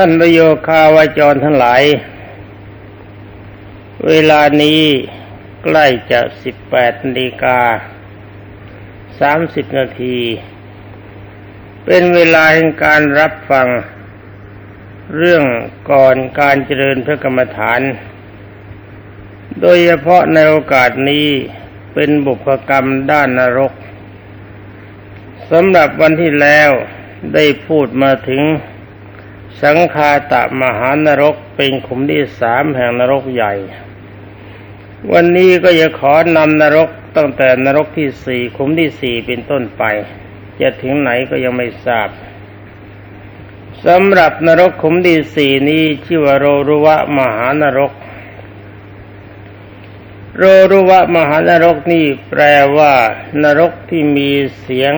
ท่านประโยคาวาจรทั้งหลาย เวลานี้ใกล้จะสิบแปดนาฬิกาสามสิบนาที เป็นเวลาแห่งการรับฟัง เรื่องก่อนการเจริญพระกรรมฐาน โดยเฉพาะในโอกาสนี้เป็นบุพกรรมด้านนรกสำหรับวันที่แล้วได้พูดมาถึง สังคาตะมหานรกเป็นขุมที่สามแห่งนรกใหญ่ วันนี้ก็จะขอนำนรกตั้งแต่นรกที่สี่ขุมที่สี่เป็นต้นไป จะถึงไหนก็ยังไม่ทราบสำหรับนรกขุมที่สี่นี้ชื่อว่าโรรุวะมหานรก โรรุวะมหานรกนี่แปลว่านรกที่มีเสียง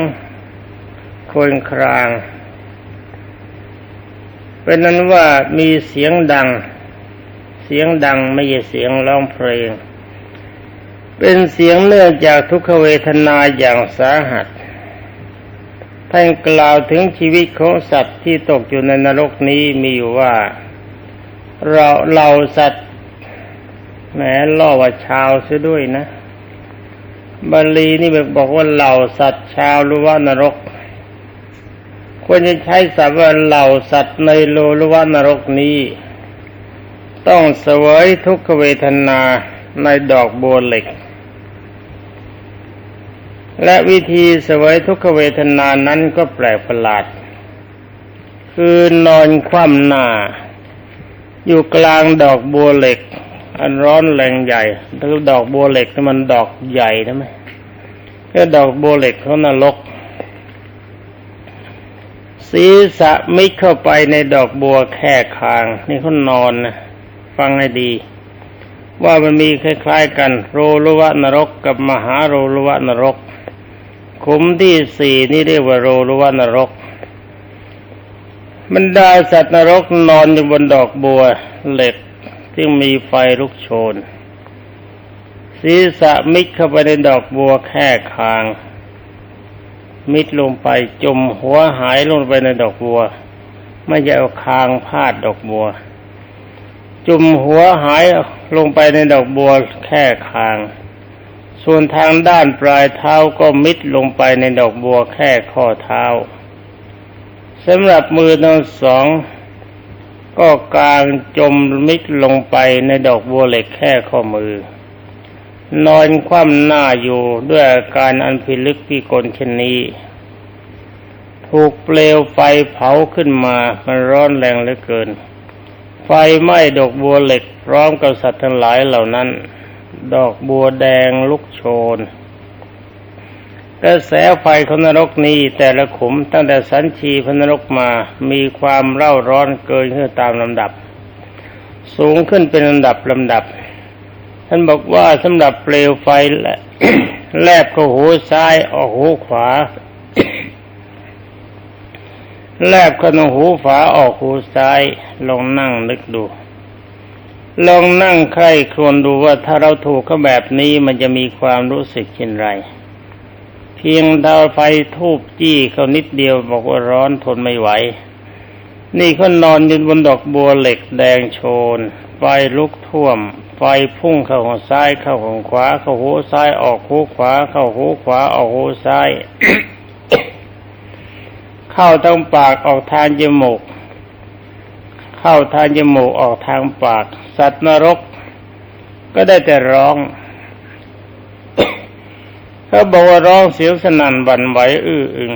โคลนคราง เป็นนั้นว่ามีเสียงดัง เสียงดังไม่ใช่เสียงร้องเพลง เป็นเสียงเนื่องจากทุกขเวทนาอย่างสาหัสท่านกล่าวถึงชีวิตของสัตว์ที่ตกอยู่ในนรกนี้มีอยู่ว่า เราเราสัตว์แหมล่อว่าชาวเสียด้วยนะบาลีนี่บอกว่าเหล่าสัตว์ชาวหรือว่านรก ควรจะใช้ศัพท์ว่าเหล่าสัตว์ในโลหรือว่านรกนี้ ต้องเสวยทุกขเวทนาในดอกบัวเหล็ก และวิธีเสวยทุกขเวทนานั้นก็แปลกประหลาด คือนอนคว่ำหน้า อยู่กลางดอกบัวเหล็ก อันร้อนแรงใหญ่แล้วดอกบัวเหล็กมันดอกใหญ่นะไหมก็ดอกบัวเหล็กเขานรก ศีรษะมิดเข้าไปในดอกบัวแค่คาง นี่เขานอนนะฟังให้ดี ว่ามันมีคล้ายๆกัน โรลุวะนรกกับมหาโรลุวะนรก ขุมที่สี่นี่เรียกว่าโรลุวะนรกบรรดาสัตว์นรกนอนอยู่บนดอกบัวเหล็กที่มีไฟลุกโชน ศีรษะมิดเข้าไปในดอกบัวแค่คาง มิดลงไปจมหัวหายลงไปในดอกบัว ไม่ใช่เอาคางพาดดอกบัว จุมหัวหายลงไปในดอกบัวแค่คาง ส่วนทางด้านปลายเท้าก็มิดลงไปในดอกบัวแค่ข้อเท้าสำหรับมือทั้งสอง ก็กลางจมมิดลงไปในดอกบัวเหล็กแค่ข้อมือ นอนคว่ำหน้าอยู่ด้วยอาการอันพิลึกพิกลเช่นนี้ ถูกเปลวไฟเผาขึ้นมามันร้อนแรงเหลือเกิน ไฟไหม้ดอกบัวเหล็กพร้อมกับสัตว์ทั้งหลายเหล่านั้น ดอกบัวแดงลุกโชนกระแสไฟของนรกนี้แต่ละขุมตั้งแต่สันชีพนรกมามีความเร่าร้อนเกินขึ้นตามลำดับ สูงขึ้นเป็นลำดับลำดับ ท่านบอกว่าสำหรับเปลวไฟแลบเข้าหูซ้ายออกหูขวา แลบเข้าหูฝาออกหูซ้าย ลองนั่งนึกดู ลองนั่งใครครวญดูว่าถ้าเราถูกเขาแบบนี้มันจะมีความรู้สึกเช่นไร เพียงดาวไฟทูบจี้เขานิดเดียวบอกว่าร้อนทนไม่ไหว นี่เขานอนยู่บนดอกบัวเหล็กแดงโชน ไฟลุกท่วม ไฟพุ่งเข้าหูซ้ายเข้าหูขวา เข้าหูซ้ายออกหูขวา เข้าหูขวาออกหูซ้าย เข้าทางปากออกทางจมูก เข้าทางจมูกออกทางปาก สัตว์นรก ก็ได้แต่ร้องเขาบอกว่าร้องเสียวสนั่นบันไหวอื้ออึง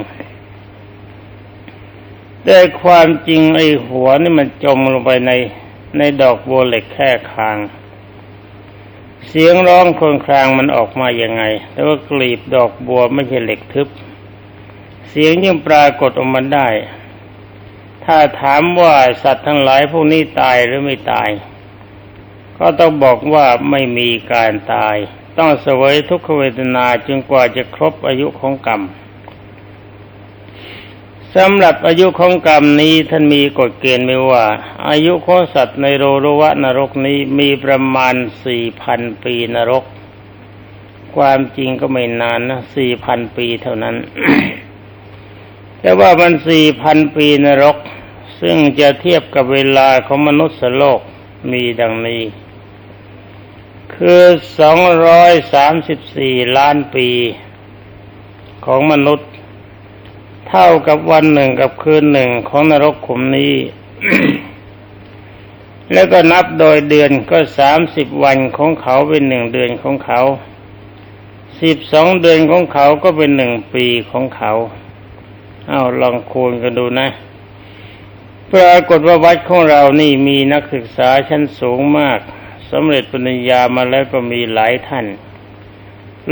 แต่ความจริงไอ้หัวนี่มันจมลงไปในในดอกบัวเหล็กแค่คาง เสียงร้องคนครางมันออกมาอย่างไง แต่ว่ากลีบดอกบัวไม่ใช่เหล็กทึบ เสียงยังปรากฏออกมาได้ ถ้าถามว่าสัตว์ทั้งหลายพวกนี้ตายหรือไม่ตาย ก็ต้องบอกว่าไม่มีการตาย ต้องเสวยทุกขเวทนาจนกว่าจะครบอายุของกรรม สำหรับอายุของกรรมนี้ท่านมีกฎเกณฑ์ไว้ว่า อายุของสัตว์ในโรโรวะนรกนี้มีประมาณสี่พันปีนรก ความจริงก็ไม่นานนะสี่พันปีเท่านั้น แต่ว่ามันสี่พันปีนรก ซึ่งจะเทียบกับเวลาของมนุษย์โลกมีดังนี้ คือสองร้อยสามสิบสี่ล้านปีของมนุษย์ เท่ากับวันหนึ่งกับคืนหนึ่งของนรกขุมนี้ แล้วก็นับโดยเดือนก็สามสิบวันของเขาเป็นหนึ่งเดือนของเขาสิบสองเดือนของเขาก็เป็นหนึ่งปีของเขา เอาลองคูณกันดูนะปรากฏว่าวัดของเรานี่มีนักศึกษาชั้นสูงมากสำเร็จปริญญามาแล้วก็มีหลายท่าน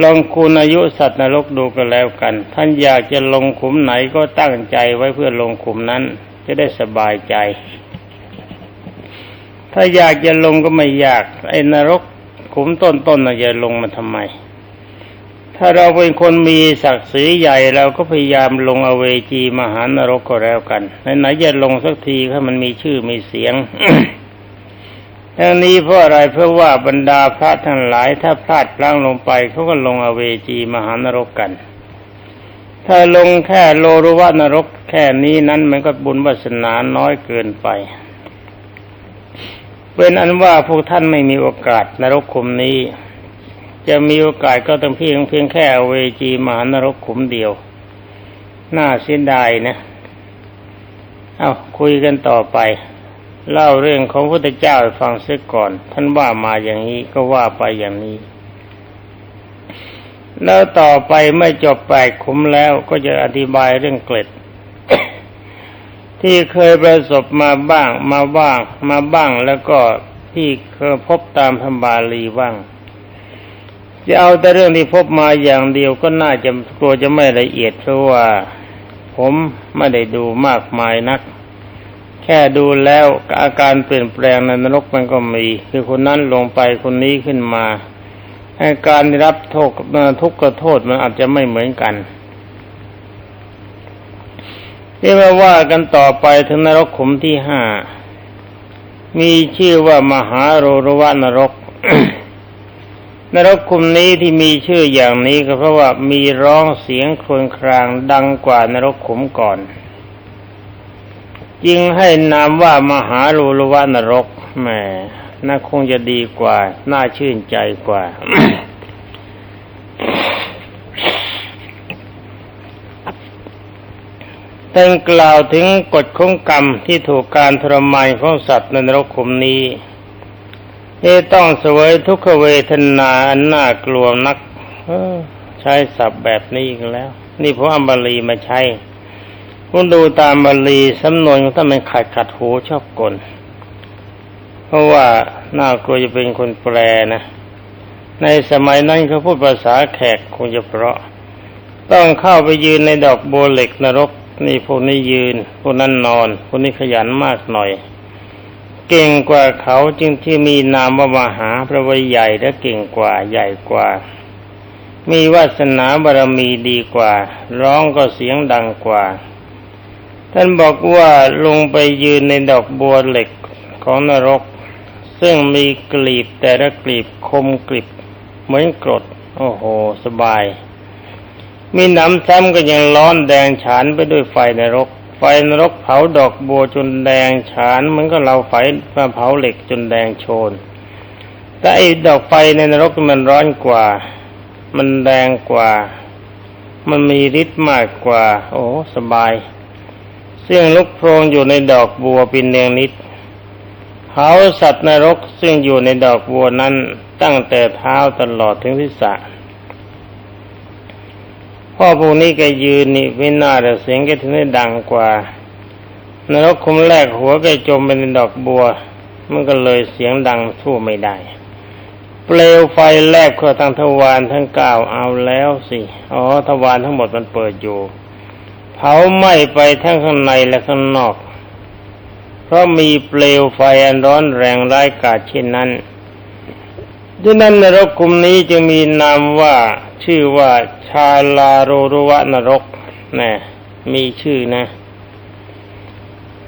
ลองคูณอายุสัตว์นรกดูกันแล้วกัน ท่านอยากจะลงขุมไหนก็ตั้งใจไว้เพื่อลงขุมนั้น จะได้สบายใจ ถ้าอยากจะลงก็ไม่ยากไอ้นรกขุมต้นๆนน่ะจะลงมาทำไม ถ้าเราเป็นคนมีศักดิ์ศรีใหญ่เราก็พยายามลงอเวจีมหานรกก็แล้วกันไหนๆจะลงสักทีถ้ามันมีชื่อมีเสียง ทั้งนี้เพราะอะไรเพราะว่าบรรดาพระทั้งหลายถ้าพลาดพลั้งลงไปเขาก็ลงอเวจีมหานรกกัน ถ้าลงแค่โลรุวานรกแค่นี้นั้นมันก็บุญวาสนาน้อยเกินไป เป็นอันว่าพวกท่านไม่มีโอกาสนรกขุมนี้ จะมีโอกาสก็ต้องเพียงเพียงแค่อเวจีมหานรกขุมเดียว น่าเสียดายนะ เอาคุยกันต่อไป เล่าเรื่องของพระพุทธเจ้าให้ฟังเสียก่อน ท่านว่ามาอย่างนี้ก็ว่าไปอย่างนี้ แล้วต่อไปเมื่อจบแปดขุมแล้วก็จะอธิบายเรื่องเกล็ด ที่เคยประสบมาบ้าง มาบ้าง มาบ้างแล้วก็ที่เคยพบตามธรรมบาลีบ้างจะเอาแต่เรื่องที่พบมาอย่างเดียวก็น่าจะกลัวจะไม่ละเอียดเพราะว่าผมไม่ได้ดูมากมายนัก แค่ดูแล้วอาการเปลี่ยนแปลงในนรกมันก็มี คือคนนั้นลงไปคนนี้ขึ้นมาอาการรับโทษทุกข์กับโทษมันอาจจะไม่เหมือนกันที่มาว่ากันต่อไปถึงนรกขุมที่ห้ามีชื่อว่ามหาโรรวะนรก นรกคุมนี้ที่มีชื่ออย่างนี้ก็เพราะว่ามีร้องเสียงครวญครางดังกว่านรกขุมก่อน จึงให้นามว่ามหาโรรวะนรกแหมน่าคงจะดีกว่า น่าชื่นใจกว่าท่านกล่าวถึงกฎของกรรมที่ถูกการทรมานของสัตว์ในนรกขุมนี้ที่ต้องเสวยทุกขเวทนาอันน่ากลัวนักใช้ศัพท์แบบนี้กันแล้ว นี่พระอัมบาลีมาใช้ คุณดูตามบาลีสำนวนของท่านมันขัดขัดหูชอบกล เพราะว่าน่ากลัวจะเป็นคนแปลนะ ในสมัยนั้นเขาพูดภาษาแขกคงจะเพราะ ต้องเข้าไปยืนในดอกบัวเหล็กนรก นี่พวกนี้ยืน พวกนั้นนอน พวกนี้ขยันมากหน่อย เก่งกว่าเขาจึงที่มีนามว่ามหาพระวิใหญ่และเก่งกว่าใหญ่กว่ามีวาสนาบารมีดีกว่า ร้องก็เสียงดังกว่า ท่านบอกว่าลงไปยืนในดอกบัวเหล็กของนรก ซึ่งมีกลีบแต่ละกลีบคมกลีบเหมือนกรด โอ้โห สบาย มีน้ำซ้ำก็ยังร้อนแดงฉานไปด้วยไฟนรก ไฟนรกเผาดอกบัวจนแดงฉานเหมือนกับเราไฟมาเผาเหล็กจนแดงโชนแต่ไอ้ดอกไฟในนรกมันร้อนกว่า มันแดงกว่า มันมีฤทธิ์มากกว่า โอ้สบาย เสียงลุกโพรงอยู่ในดอกบัวป็นเนียงนิดเผาสัตว์นรกซึ่งอยู่ในดอกบัวนั้นตั้งแต่เท้าตลอดถึงศีรษะพ่อพวกนี้แกยืนนี่ไม่น่าแต่เสียงแกถึงได้ดังกว่านรกคุมแรกหัวแกจมไปในดอกบัว มันก็เลยเสียงดังสู้ไม่ได้ เปลวไฟแลบเข้าทางทวารทั้งเก้าเอาแล้วสิ อ๋อทวารทั้งหมดมันเปิดอยู่ ผาไหม้ไปทั้งข้างในและข้างนอก เพราะมีเปลวไฟอันร้อนแรงร้ายกาจเช่นนั้นดังนั้นนรกกลุ่มนี้จึงมีนามว่าชื่อว่าชาลาโรรุวะนรกนะมีชื่อนะ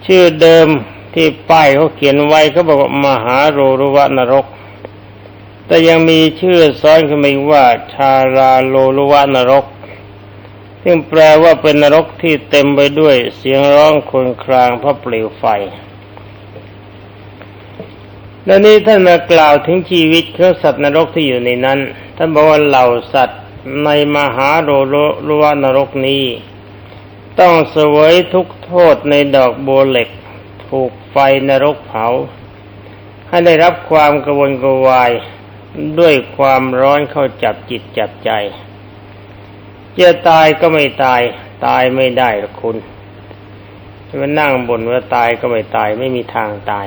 ชื่อเดิมที่ป้ายเขาเขียนไว้เขาบอกว่ามหาโรรุวะนรก แต่ยังมีชื่อซ้อนขึ้นมาอีกว่าชาลาโรรุวะนรก ซึ่งแปลว่าเป็นนรกที่เต็มไปด้วยเสียงร้องครวญครางเพราะเปลวไฟและนี้ท่านมากล่าวถึงชีวิตของสัตว์นรกที่อยู่ในนั้น ท่านบอกว่าเหล่าสัตว์ในมหาโรโรรวนรกนี้ ต้องเสวยทุกโทษในดอกบัวเหล็ก ถูกไฟนรกเผา ให้ได้รับความกระวนกระวายด้วยความร้อนเข้าจับจิตจับใจ จะตายก็ไม่ตาย ตายไม่ได้หรอกคุณจะมานั่งบ่นว่าตายก็ไม่ตายไม่มีทางตาย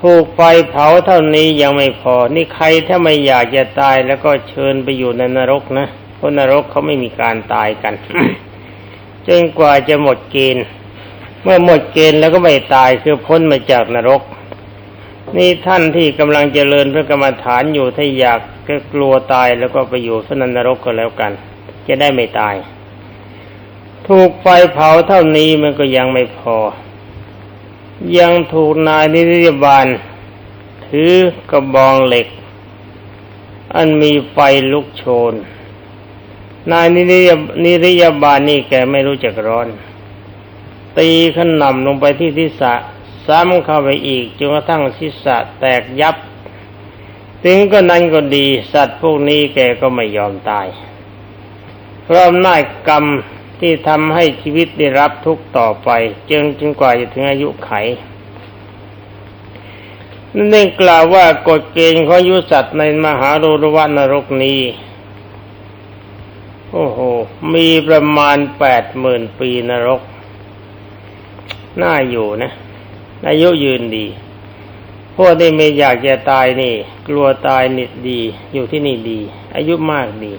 ถูกไฟเผาเท่านี้ยังไม่พอ นี่ใครถ้าไม่อยากจะตายแล้วก็เชิญไปอยู่ในนรกนะเพราะนรกเขาไม่มีการตายกันจนกว่าจะหมดเกณฑ์ เมื่อหมดเกณฑ์แล้วก็ไม่ตายคือพ้นมาจากนรก นี่ท่านที่กำลังเจริญพระกรรมฐานอยู่ถ้าอยากก็กลัวตายแล้วก็ไปอยู่สนันนรกก็แล้วกัน จะได้ไม่ตาย ถูกไฟเผาเท่านี้มันก็ยังไม่พอ ยังถูกนายนิริยบาลถือกระบองเหล็ก อันมีไฟลุกโชน นายนิริยนิริยบาลนี่แกไม่รู้จักร้อน ตีขนำลงไปที่ทิศะซ้ำเข้าไปอีกจนกระทั่งทิศะแตกยับ ถึงก็นั้นก็ดี สัตว์พวกนี้แกก็ไม่ยอมตาย พราะอำนาจกรรมที่ทำให้ชีวิตได้รับทุกข์ต่อไปจนจนกว่าจะถึงอายุไขนั่นเองกล่าวว่ากฎเกณฑ์ของยุสัตว์ในมหาโรรวนรกนี้ โอ้โห มีประมาณแปดหมื่นปีนรก น่าอยู่นะ อายุยืนดี พวกที่ไม่อยากจะตายนี่ กลัวตายนิดดี อยู่ที่นี่ดี อายุมากดี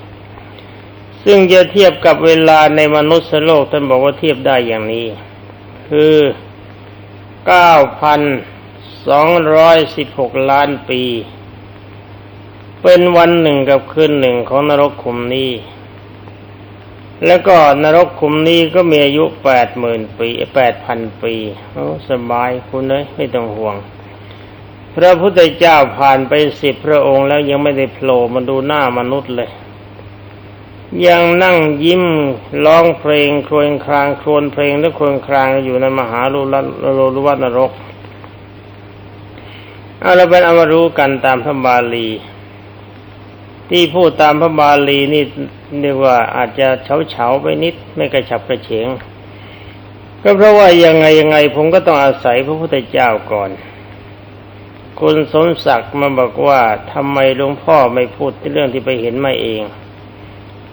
ซึ่งจะเทียบกับเวลาในมนุษย์โลกท่านบอกว่าเทียบได้อย่างนี้ คือเก้าพันสองร้อยสิบหกล้านปี เป็นวันหนึ่งกับคืนหนึ่งของนรกขุมนี้ แล้วก็นรกขุมนี้ก็มีอายุแปดหมื่นปีแปดพันปีโอ้สบายคุณเลยไม่ต้องห่วง พระพุทธเจ้าผ่านไปสิบพระองค์แล้วยังไม่ได้โผล่มาดูหน้ามนุษย์เลย ยังนั่งยิ้มร้องเพลงครวญครางครวญเพลงและครวญครางอยู่ในมหาลุลโลลุวัตนรกเอาเราเป็นเอามารู้กันตามพระบาลี ที่พูดตามพระบาลีนี่เรียกว่าอาจจะเฉาเฉาไปนิดไม่กระฉับกระเฉง ก็เพราะว่ายังไงยังไงผมก็ต้องอาศัยพระพุทธเจ้าก่อนคุณสมศักดิ์มาบอกว่าทำไมหลวงพ่อไม่พูดเรื่องที่ไปเห็นมาเอง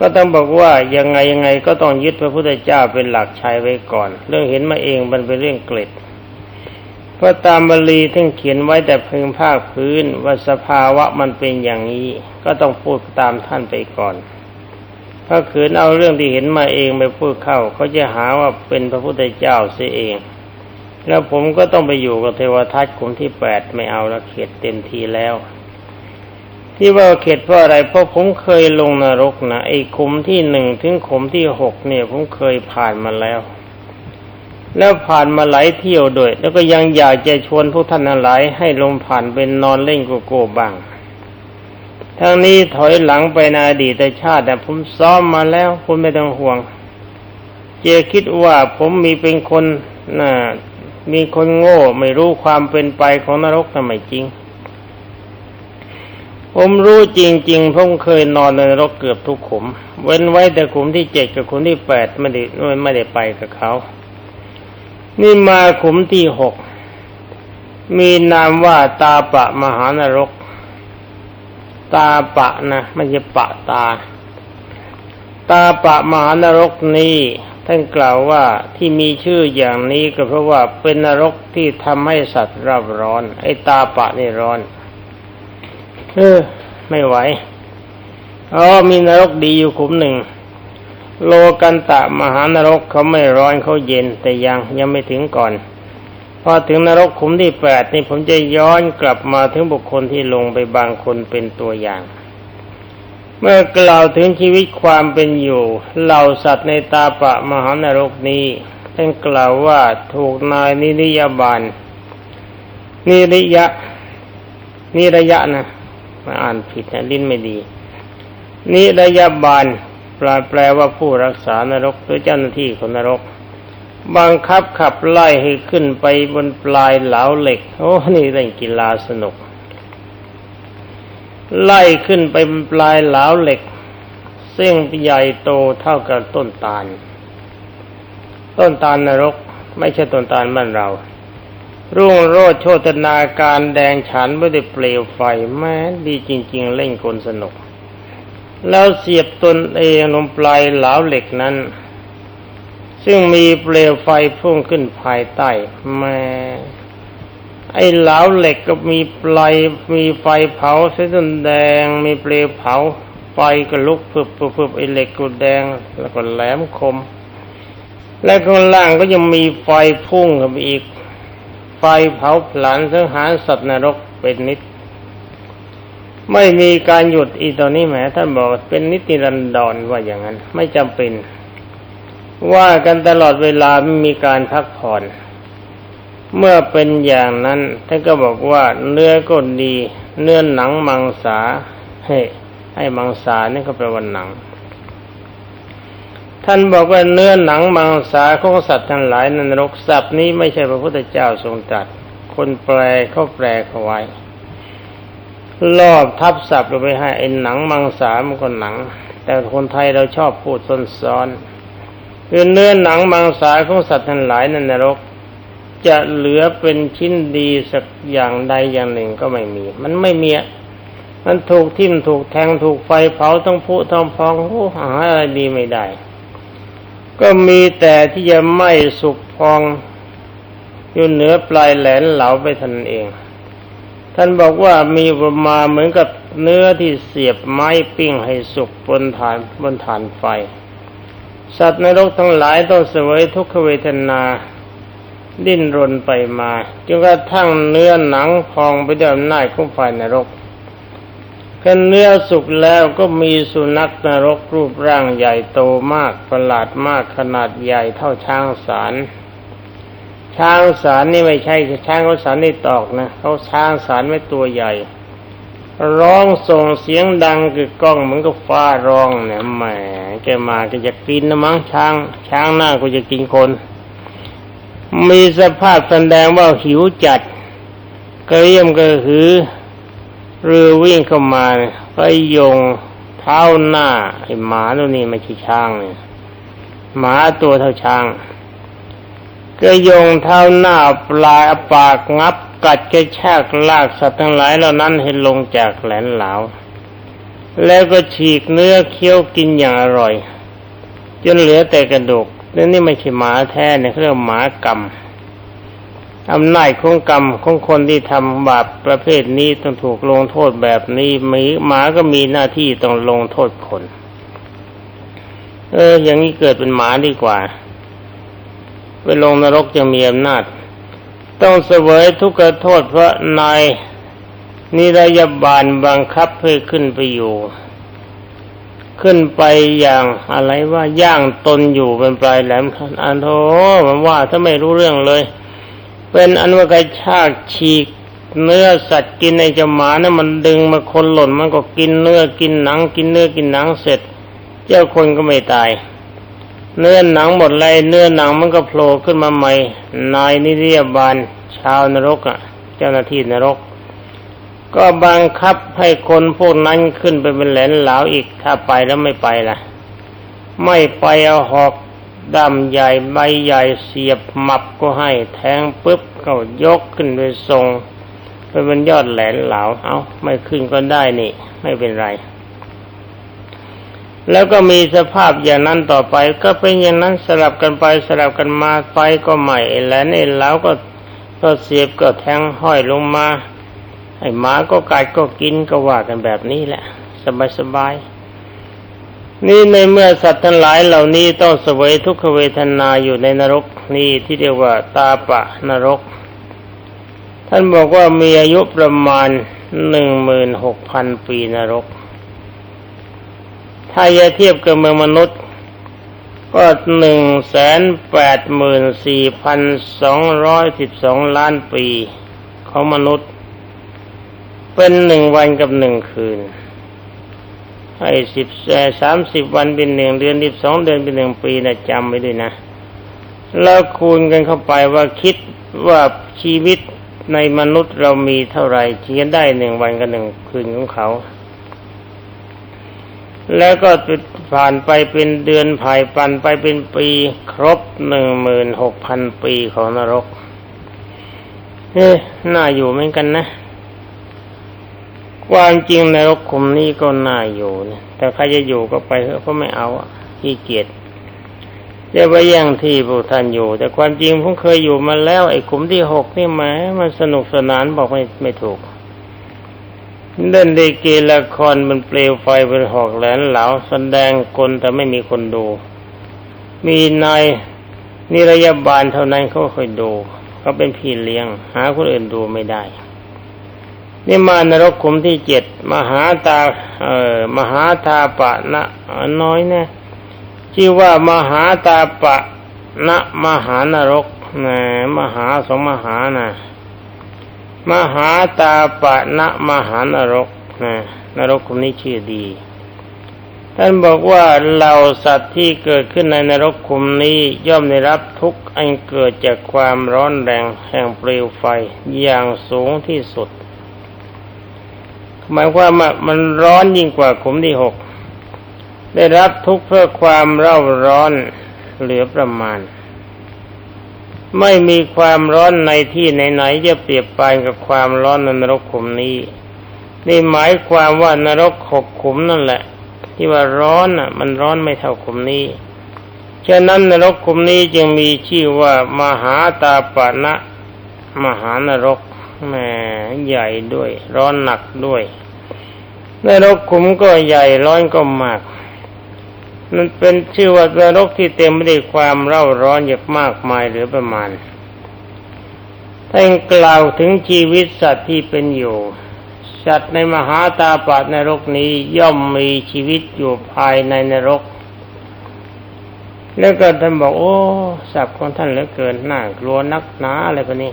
ก็ต้องบอกว่ายังไงยังไงก็ต้องยึดพระพุทธเจ้าเป็นหลักชัยไว้ก่อน เรื่องเห็นมาเองมันเป็นเรื่องเกล็ดเพราะตามบาลีท่านเขียนไว้แต่เพียงภาคพื้นว่าสภาวะมันเป็นอย่างนี้ ก็ต้องพูดตามท่านไปก่อน ถ้าขืนเอาเรื่องที่เห็นมาเองไปพูดเข้าเขาจะหาว่าเป็นพระพุทธเจ้าเสียเอง แล้วผมก็ต้องไปอยู่กับเทวทัตกลุ่มที่แปดไม่เอาละเขตเต็มทีแล้ว ที่ว่าเข็ดเพราะอะไรเพราะผมเคยลงนรกนะไอ้ขุมที่หนึ่งถึงขุมที่หกเนี่ย ผมเคยผ่านมาแล้ว แล้วผ่านมาหลายเที่ยวด้วย แล้วก็ยังอยากจะชวนพวกท่านหลายให้ลงผ่านเป็นนอนเล่นโกโก้บ้างทางนี้ถอยหลังไปในอดีตชาติแต่ผมซ้อมมาแล้ว คุณไม่ต้องห่วง เจคิดว่าผมมีเป็นคนน่ะมีคนโง่ ไม่รู้ความเป็นไปของนรกทำไมจริง ผมรู้จริงๆผมเคยนอนในนรกเกือบทุกขุม เว้นไว้แต่ขุมที่เจ็ดกับขุมที่แปดไม่ได้ไม่ได้ไปกับเขา นี่มาขุมที่หกมีนามว่าตาปะมหานรก ตาปะนะไม่ใช่ปะตา ตาปะมหานรกนี้ท่านกล่าวว่าที่มีชื่ออย่างนี้ก็เพราะว่าเป็นนรกที่ทำให้สัตว์รับร้อน ไอ้ตาปะนี่ร้อน เออ ไม่ไหวอ๋อมีนรกดีอยู่ขุมหนึ่ง โลกันตะมหานรกเขาไม่ร้อนเขาเย็นแต่ยังยังไม่ถึงก่อน พอถึงนรกขุมที่แปดนี่ผมจะย้อนกลับมาถึงบุคคลที่ลงไปบางคนเป็นตัวอย่างเมื่อกล่าวถึงชีวิตความเป็นอยู่ เหล่าสัตว์ในตาปะมหานรกนี้ท่านกล่าวว่าถูกนายนิริยบาลนิริยะนิระยะนะ อ่านผิดนะลิ้นไม่ดี นิระยะบาลแปลแปลว่าผู้รักษานรกหรือเจ้าหน้าที่ของนรก บังคับขับไล่ให้ขึ้นไปบนปลายเหลาเหล็ก โอ้นี่เล่นกีฬาสนุก ไล่ขึ้นไปบนปลายเหลาเหล็ก ซึ่งใหญ่โตเท่ากับต้นตาล ต้นตาลนรก ไม่ใช่ต้นตาลบ้านเรา รุ่งโรจน์โชตนาการแดงฉันไม่ได้เปลวไฟแม้ดีจริง ๆ เล่นกลสนุก แล้วเสียบตนเองลงปลายเหลาเหล็กนั้น ซึ่งมีเปลวไฟพุ่งขึ้นภายใต้แม่ไอ้เหลาเหล็กก็มีปลายมีไฟเผาเส้นแดง มีเปลวเผา ไฟก็ลุกพึบพึบพึบไอ้เหล็กก็แดงแล้วก็แหลมคม และข้างล่างก็ยังมีไฟพุ่งขึ้นไปอีก ไฟเผาผลาญสังหารสัตว์นรกเป็นนิด ไม่มีการหยุดอีตอนนี้แหมท่านบอกเป็นนิติรันดรว่าอย่างนั้น ไม่จำเป็น ว่ากันตลอดเวลาไม่มีการพักผ่อนเมื่อเป็นอย่างนั้นท่านก็บอกว่าเนื้อก็ดี เนื้อหนังมังสาให้ให้มังสานี่ก็แปลว่าหนัง ท่านบอกว่าเนื้อหนังมังสาของสัตว์ทั้งหลายนนรกสับนี้ไม่ใช่พระพุทธเจ้าทรงตรัสคนแปลเขาแปลเขาไว้ลอบทับศัพท์ลงไปให้ไอ้หนังมังสามันก็หนัง แต่คนไทยเราชอบพูดซ้อนๆคือเนื้อหนังมังสาของสัตว์ทั้งหลายในนรก จะเหลือเป็นชิ้นดีสักอย่างใดอย่างหนึ่งก็ไม่มี มันไม่มีมันถูกทิ่มถูกแทงถูกไฟเผาทั้งผุทั้งพองโอ้หาอะไรดีไม่ได้ ก็มีแต่ที่จะไม้สุกพองอยู่เหนือปลายแหลนเหลาไปทันเอง ท่านบอกว่ามีประมาเหมือนกับเนื้อที่เสียบไม้ปิ้งให้สุกบนฐานบนฐานไฟ สัตว์ในโลกทั้งหลายต้องเสวยทุกขเวทนา ดิ้นรนไปมาจนกระทั่งเนื้อหนังพองไปด้วยอำนาจของไฟนรก ขันเนื้อสุกแล้วก็มีสุนัขนรกรูปร่างใหญ่โตมากประหลาดมากขนาดใหญ่เท่าช้างสารช้างสารนี่ไม่ใช่ช้างเขาสารในตอกนะเขาช้างสารไม่ตัวใหญ่ ร้องส่งเสียงดังคือกล้องเหมือนกับฟ้าร้องเนี่ยแหมแกมาก็จะกินนะมั้งช้างช้างหน้าก็จะกินคน มีสภาพแสดงว่าหิวจัดกระเรียมกระหือ รือวิ่งเข้ามาไปยงเท้าหน้าไอ้หมาตัวนี้ไม่ใช่ช้างเนี่ยหมาตัวเท่าช้างก็ยงเท้าหน้าปลายปากงับกัดกระชากลากสัตว์ทั้งหลายเหล่านั้นให้ลงจากแหลนเหลาแล้วก็ฉีกเนื้อเคี้ยวกินอย่างอร่อย จนเหลือแต่กระดูกนี่นี่ไม่ใช่หมาแท้เนี่ยเขาเรียกหมากรรม อำนาจของกรรมของคนที่ทำบาปประเภทนี้ต้องถูกลงโทษแบบนี้หมีหมาก็มีหน้าที่ต้องลงโทษคน เออ อย่างนี้เกิดเป็นหมาดีกว่า ไปลงนรกจะมีอำนาจ ต้องเสวยทุกขโทษเพราะนายนิรยาบาลบังคับให้ขึ้นไปอยู่ ขึ้นไปอย่างอะไรว่าย่างตนอยู่เป็นปลายแหลมอันโธมันว่าถ้าไม่รู้เรื่องเลย เป็นอันว่ากระชากฉีก เนื้อสัตว์กินในจหมานะมันดึงมาคนหล่นมันก็กินเนื้อกินหนัง กินเนื้อกินหนังเสร็จ เจ้าคนก็ไม่ตาย เนื้อหนังหมดเลยเนื้อหนังมันก็โผล่ขึ้นมาใหม่ นายนิรยาบาลชาวนรกอะ เจ้าหน้าที่นรก ก็บังคับให้คนพวกนั้นขึ้นไปเป็นแหลนเหลาอีกถ้าไปแล้วไม่ไปล่ะ ไม่ไปเอาหอก ดำใหญ่ใบใหญ่เสียบหมับก็ให้แทงปุ๊บก็ยกขึ้นไปทรงไปเป็นยอดแหลนเหลาเอาไม่ขึ้นก็ได้นี่ ไม่เป็นไร แล้วก็มีสภาพอย่างนั้นต่อไป ก็เป็นอย่างนั้นสลับกันไปสลับกันมาไฟก็ใหม่แหลนไอ้เหลาก็ก็เสียบก็แทงห้อยลงมาไอ้หมาก็กัดก็กินก็ว่ากันแบบนี้แหละ สบายสบาย นี่ในเมื่อสัตว์ทั้งหลายเหล่านี้ต้องเสวยทุกขเวทนาอยู่ในนรกนี่ที่เรียกว่าตาปะนรก ท่านบอกว่ามีอายุประมาณหนึ่งหมื่นหกพันปีนรก ถ้าจะเทียบกับเมืองมนุษย์ ก็หนึ่งแสนแปดหมื่นสี่พันสองร้อยสิบสองล้านปีของมนุษย์ เป็นหนึ่งวันกับหนึ่งคืน ไอ้สิบสามสิบวันเป็นหนึ่งเดือนสิบสองเดือนเป็นหนึ่งปีนะจำไว้ด้วยนะ แล้วคูณกันเข้าไปว่าคิดว่าชีวิตในมนุษย์เรามีเท่าไหร่เทียนได้หนึ่งวันกับหนึ่งคืนของเขา แล้วก็ผ่านไปเป็นเดือนผ่ายปันไปเป็นปีครบหนึ่งหมื่นหกพันปีของนรกเฮ้น่าอยู่เหมือนกันนะ ความจริงในรกคุมนี้ก็น่าอยู่นะแต่ใครจะอยู่ก็ไปเถอะเพราะไม่เอาอะขี้เกียจจะไปแย่งที่พวกท่านอยู่ แต่ความจริงผมเคยอยู่มาแล้ว ไอ้ขุมที่หกนี่แหมมันสนุกสนานบอกไม่ไม่ถูกเล่นดีเกละครมันเปลวไฟเป็นหอกแหลนเหลาแสดงกลแต่ไม่มีคนดู มีนายนิรยาบาลเท่านั้นเขาค่อยดูเขาเป็นพี่เลี้ยง หาคนอื่นดูไม่ได้ นี่มานรกขุมที่เจ็ดมหาตาเอ่อมหาทาปะนะน้อยนะชื่อว่ามหาตาปะนะมหานรกนะมหาสองมหานะมหาตาปะนะมหานรกนะนรกขุมนี้ชื่อดี ท่านบอกว่าเหล่าสัตว์ที่เกิดขึ้นในนรกขุมนี้ย่อมได้รับทุกข์อันเกิดจากความร้อนแรงแห่งเปลวไฟอย่างสูงที่สุด หมายความว่ามันร้อนยิ่งกว่าขุมที่หกได้รับทุกข์เพื่อความเร่าร้อนเหลือประมาณ ไม่มีความร้อนในที่ไหนๆจะเปรียบปานกับความร้อนในนรกขุมนี้นี่หมายความว่านรกหกขุมนั่นแหละ ที่ว่าร้อนอะ มันร้อนไม่เท่าขุมนี้ฉะนั้นนรกขุมนี้จึงมีชื่อว่ามหาตาปะนะ มหานรก แหมใหญ่ด้วย ร้อนหนักด้วยนรกขุมก็ใหญ่ร้อนก็มาก มันเป็นชื่อว่านรกที่เต็มไปด้วยความเร่าร้อนอย่างมากมายหรือประมาณท่านกล่าวถึงชีวิตสัตว์ที่เป็นอยู่ สัตว์ในมหาตาปาดนรกนี้ย่อมมีชีวิตอยู่ภายในนรก แล้วก็ท่านบอกโอ้สัตว์ของท่านเหลือเกินน่ากลัวนักหนาอะไรพวกนี้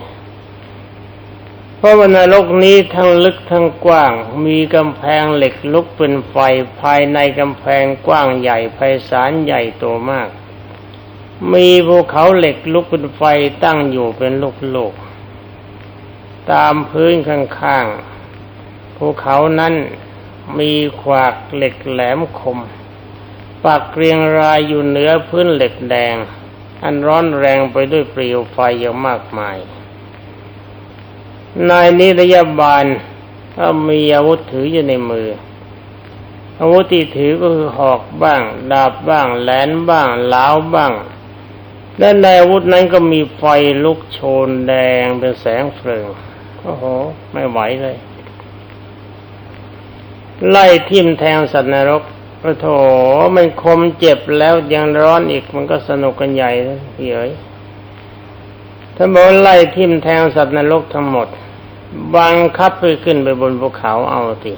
ราะว่านรกนี้ทั้งลึกทั้งกว้าง มีกำแพงเหล็กลุกเป็นไฟภายในกำแพงกว้างใหญ่ไพศาลใหญ่โตมาก มีภูเขาเหล็กลุกเป็นไฟตั้งอยู่เป็นลูกๆตามพื้นข้างๆภูเขานั้นมีขวากเหล็กแหลมคม ปักเรียงรายอยู่เหนือพื้นเหล็กแดง อันร้อนแรงไปด้วยเปลวไฟอย่างมากมาย นายนิรยาบาลก็มีอาวุธถืออยู่ในมือ อาวุธที่ถือก็คือหอกบ้าง ดาบบ้าง แหลนบ้างล้าวบ้าง และในอาวุธนั้นก็มีไฟลุกโชนแดงเป็นแสงเฟิงโอ้โห ไม่ไหวเลย ไล่ทิ่มแทงสัตว์นรกโอ้โถมันคมเจ็บแล้วยังร้อนอีกมันก็สนุกกันใหญ่เลยพี่เอ๋ยท่านบอกไล่ทิ่มแทงสัตว์นรกทั้งหมด บังคับไปขึ้นไปบนภูเขาเอาสิ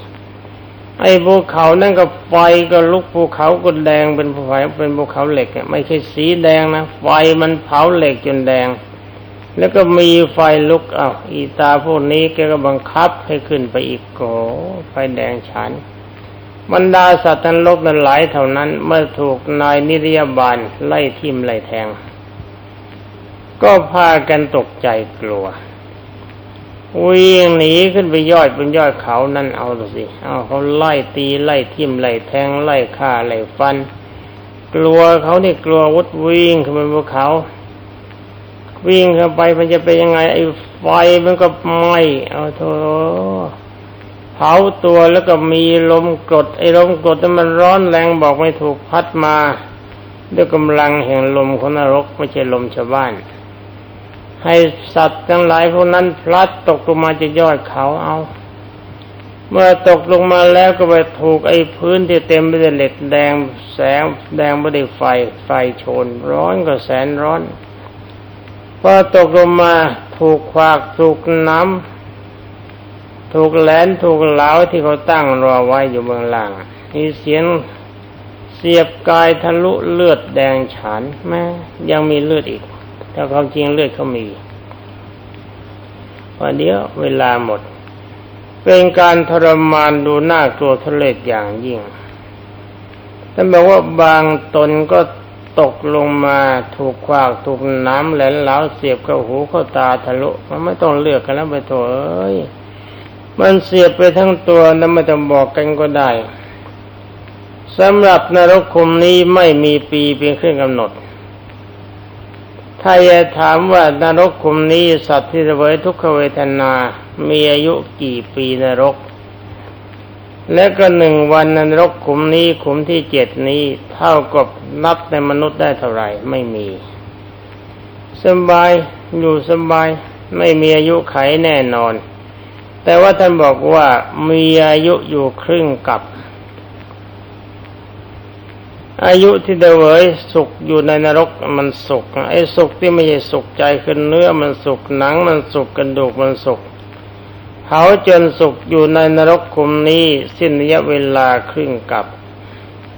ไอ้ภูเขานั่นก็ไฟก็ลุกภูเขาก็แดงเป็นภูเขาเป็นภูเขาเหล็กไม่ใช่สีแดงนะไฟมันเผาเหล็กจนแดง แล้วก็มีไฟลุกอ้าอีตาพวกนี้แกก็บังคับให้ขึ้นไปอีกโกไฟแดงฉันบรรดาสัตว์นรกนั้นหลายเท่านั้น เมื่อถูกนายนิรยาบาลไล่ทิ่มไล่แทง ก็พากันตกใจกลัว วิ่งหนีขึ้นไปยอดบนยอดเขานั่นเอาสิ เอาเขาไล่ตีไล่ทิ่มไล่แทงไล่ฆ่าไล่ฟัน กลัวเขาเนี่ยกลัววุดวิ่งขึ้นไปบนเขา วิ่งเข้าไปมันจะเป็นยังไง ไอ้ไฟมันก็ไหม้เอาโธ่เผาตัวแล้วก็มีลมกรดไอ้ลมกรดมันร้อนแรงบอกไม่ถูกพัดมา ด้วยกำลังแห่งลมของนรกไม่ใช่ลมชาวบ้าน ให้สัตว์ทั้งหลายพวกนั้นพลัดตกลงมาจะยอดเขาเอา เมื่อตกลงมาแล้วก็ไปถูกไอ้พื้นที่เต็มไปด้วยเหล็กแดงแสงแดงไปด้วยไฟไฟโชน ร้อนก็แสนร้อนพอตกลงมาถูกควากถูกน้ำถูกแหลนถูกเหลาที่เขาตั้งรอไว้อยู่เบื้องล่างมีเสียงเสียบกายทะลุเลือดแดงฉานแม่ยังมีเลือดอีก แต่ความจริงเลือดเขามี วันเดียวเวลาหมด เป็นการทรมานดูน่ากลัวทะเลอย่างยิ่งท่านบอกว่าบางตนก็ตกลงมาถูกควากถูกน้ำแหลนเหลาเสียบเข้าหูเข้าตาทะลุมันไม่ต้องเลือกกันแล้วไปโถเอ้ยมันเสียบไปทั้งตัวนั้นไม่ต้องบอกกันก็ได้สำหรับนรกคุมนี้ไม่มีปีเป็นเครื่องกำหนด ถ้าจะถามว่านรกคุมนี้สัตว์ที่เสวยทุกขเวทนา มีอายุกี่ปีนรก และก็หนึ่งวันนรกขุมนี้ขุมที่เจ็ดนี้เท่ากับนับในมนุษย์ได้เท่าไหร่ไม่มีสบายอยู่สบายไม่มีอายุไขแน่นอน แต่ว่าท่านบอกว่ามีอายุอยู่ครึ่งกับ อายุที่เดเวยสุขอยู่ในนรกมันสุขไอ้สุขที่ไม่ใช่สุขใจคือเนื้อมันสุขหนังมันสุขกระดูกมันสุขเผาจนสุกอยู่ในนรกคุมนี้สิ้นระยะเวลาครึ่งกับ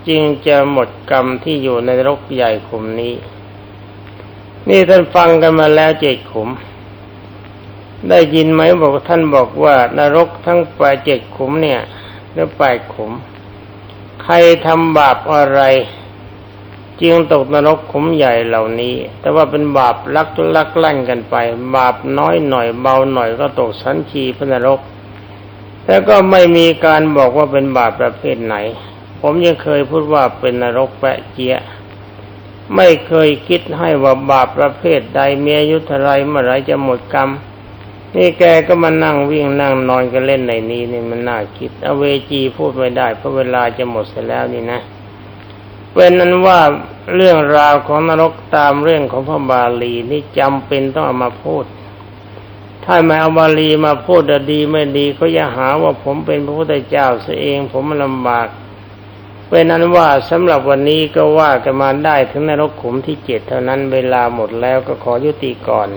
จึงจะหมดกรรมที่อยู่ในนรกใหญ่ขุมนี้ นี่ท่านฟังกันมาแล้วเจ็ดขุม ได้ยินไหมบอกท่านบอกว่านรกทั้งแปดเจ็ดขุมเนี่ยหรือแปดขุม รทำบาปอะไรจึงตกนรกขุมใหญ่เหล่านี้ แต่ว่าเป็นบาปลักลักลั่นกันไป บาปน้อยหน่อยเบาหน่อยก็ตกสันชีพนรก แต่ก็ไม่มีการบอกว่าเป็นบาปประเภทไหน ผมยังเคยพูดว่าเป็นนรกแปะเจียไม่เคยคิดให้ว่าบาปประเภทใดมีอายุเท่าไรเมื่อไรจะหมดกรรม นี่แกก็มานั่งวิ่งนั่งนอนกันเล่นในนี้นี่มันน่าคิด อเวจีพูดไม่ได้เพราะเวลาจะหมดเสียแล้วนี่นะเป็นนั้นว่าเรื่องราวของนรกตามเรื่องของพระบาลีนี่จำเป็นต้องเอามาพูด ถ้าไม่เอาบาลีมาพูดดีไม่ดีก็อย่าหาว่าผมเป็นพระพุทธเจ้าเสียเอง ผมมันลำบากเป็นนั้นว่าสำหรับวันนี้ก็ว่ากันมาได้ถึงนรกขุมที่เจ็ดเท่านั้นเวลาหมดแล้วก็ขอยุติก่อน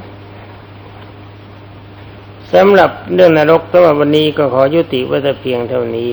สำหรับเรื่องนรกสำหรับวันนี้ก็ขอยุติไว้แต่เพียงเท่านี้